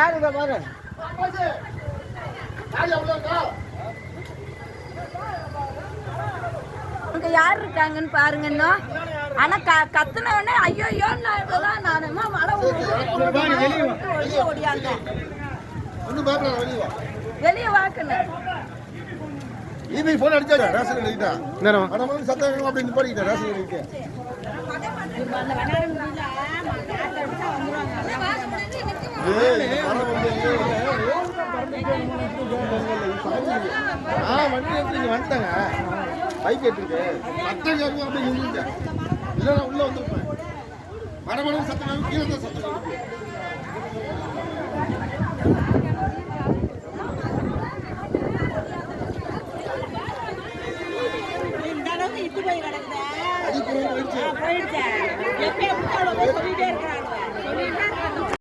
யாரு பாரு? அங்க யார் இருக்காங்கன்னு பாருங்க ஆனா க கத்துனவனே ஐயோ ஐயோன்னு தான் நானுமா மழை ஒளிய வெளிய வாக்குன அடிச்சாங்க ஆ வண்டி எடுத்து இங்க வந்துட்டாங்க பைக் எடுத்துட்டு சத்தம் கேட்கும் அப்படின்னு நின்றுட்டேன் இல்லை நான் உள்ள வந்துருப்பேன் சத்தம் கீழே தான் சத்தம் போயிடுச்சா